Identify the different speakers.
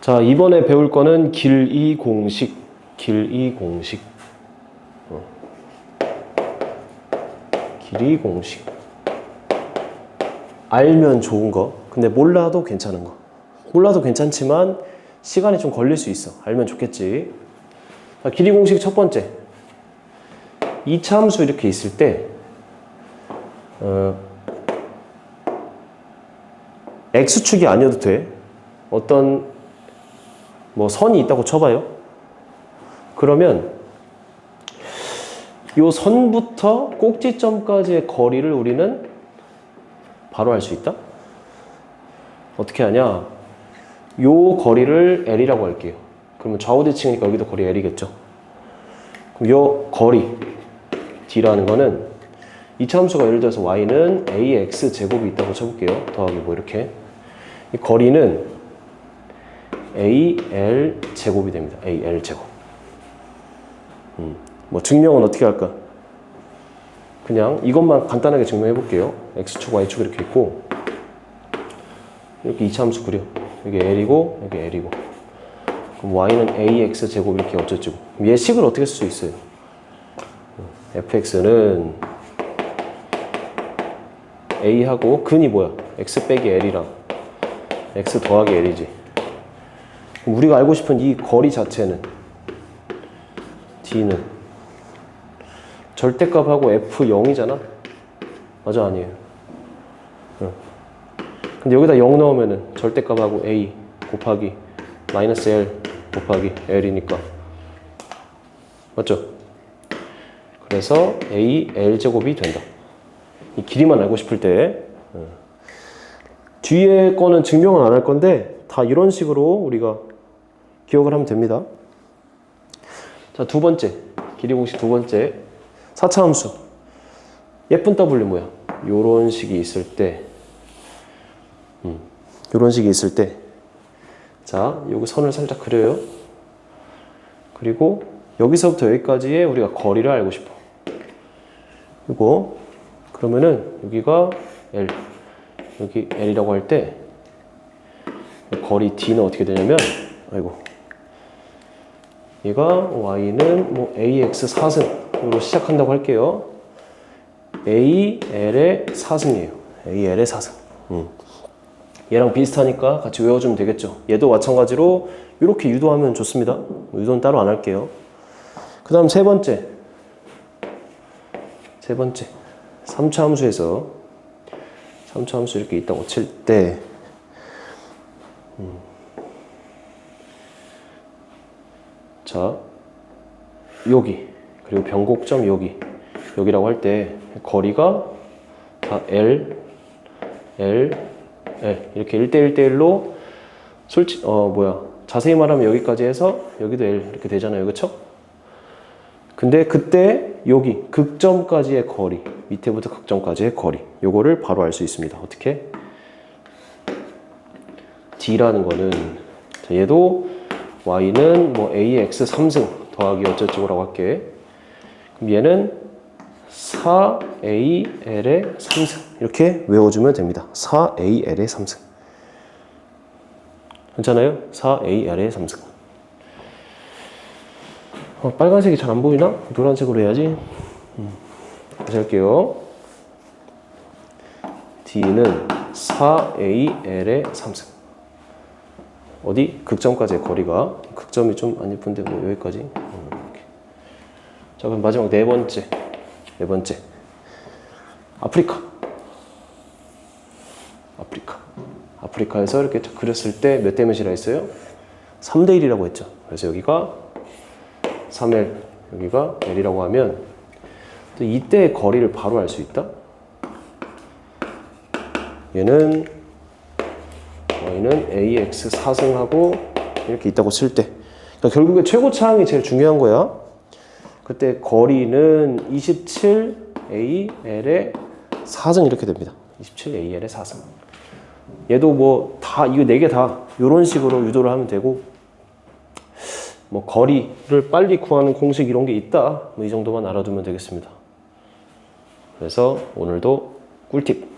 Speaker 1: 자, 이번에 배울 거는 길이 공식. 길이 공식. 어. 길이 공식. 알면 좋은 거. 근데 몰라도 괜찮은 거. 몰라도 괜찮지만 시간이 좀 걸릴 수 있어. 알면 좋겠지. 자, 길이 공식 첫 번째. 이차 함수 이렇게 있을 때, 어, x축이 아니어도 돼. 어떤 뭐 선이 있다고 쳐봐요. 그러면 이 선부터 꼭지점까지의 거리를 우리는 바로 알 수 있다. 어떻게 하냐? 요 거리를 L이라고 할게요. 그러면 좌우대칭이니까 여기도 거리 L이겠죠. 그럼 요 거리 D라는 거는 이차 함수가 예를 들어서 y는 ax 제곱이 있다고 쳐볼게요. 더하기 뭐 이렇게 이 거리는 al 제곱이 됩니다. al 제곱. 음, 뭐 증명은 어떻게 할까? 그냥 이것만 간단하게 증명해 볼게요. x축, y축 이렇게 있고 이렇게 이차 함수 그려. 여기 l이고 여기 l이고. 그럼 y는 ax 제곱 이렇게 어쩌고. 예식을 어떻게 쓸 수 있어요? fx는 a하고 근이 뭐야? x 빼기 l이랑 x 더하기 l이지. 우리가 알고 싶은 이 거리 자체는 d는 절대값하고 f 0이잖아. 맞아 아니에요? 응. 근데 여기다 0 넣으면은 절대값하고 a 곱하기 마이너스 l 곱하기 l이니까 맞죠? 그래서 a l 제곱이 된다. 이 길이만 알고 싶을 때 어. 뒤에 거는 증명은 안 할 건데 다 이런 식으로 우리가 기억을 하면 됩니다. 자, 두 번째. 길이 공식 두 번째. 4차 함수. 예쁜 W 뭐야? 요런 식이 있을 때 음, 요런 식이 있을 때 자, 여기 선을 살짝 그려요. 그리고 여기서부터 여기까지의 우리가 거리를 알고 싶어. 그리고 그러면은 여기가 L 여기 L이라고 할 때 거리 D는 어떻게 되냐면 아이고 얘가 Y는 뭐 AX 4승으로 시작한다고 할게요. AL의 4승이에요. AL의 4승. 음. 얘랑 비슷하니까 같이 외워주면 되겠죠. 얘도 마찬가지로 이렇게 유도하면 좋습니다. 유도는 따로 안 할게요. 그 다음 세 번째. 세 번째. 3차 함수에서 3차 함수 이렇게 있다고 칠 때 음. 자, 여기 그리고 변곡점 여기 여기라고 할 때 거리가 다 L, L, L 이렇게 1대1 대1로 솔직 어 뭐야 자세히 말하면 여기까지 해서 여기도 L 이렇게 되잖아요, 그렇죠? 근데 그때 여기 극점까지의 거리 밑에부터 극점까지의 거리 요거를 바로 알 수 있습니다. 어떻게? D라는 거는 자, 얘도 y는 뭐 ax 3승 더하기 어쩌고라고 할게. 그럼 얘는 4al의 3승 이렇게 외워주면 됩니다. 4al의 3승. 괜찮아요? 4al의 3승. 어, 빨간색이 잘 안 보이나? 노란색으로 해야지. 음. 다시 할게요. D는 4al의 3승. 어디? 극점까지의 거리가? 극점이 좀 안 예쁜데 뭐 여기까지? 음. 자 그럼 마지막 네 번째. 네 번째. 아프리카. 아프리카. 아프리카에서 이렇게 딱 그렸을 때 몇 대 몇이라 했어요? 3대 1이라고 했죠. 그래서 여기가 3L 여기가 L이라고 하면 또 이때의 거리를 바로 알 수 있다? 얘는 y는 ax 4승하고 이렇게 있다고 칠 때. 그러니까 결국에 최고차항이 제일 중요한 거야. 그때 거리는 27al의 4승 이렇게 됩니다. 27al의 4승. 얘도 뭐 다 이거 네 개 다 이런 식으로 유도를 하면 되고 뭐 거리를 빨리 구하는 공식 이런 게 있다. 뭐 이 정도만 알아두면 되겠습니다. 그래서 오늘도 꿀팁.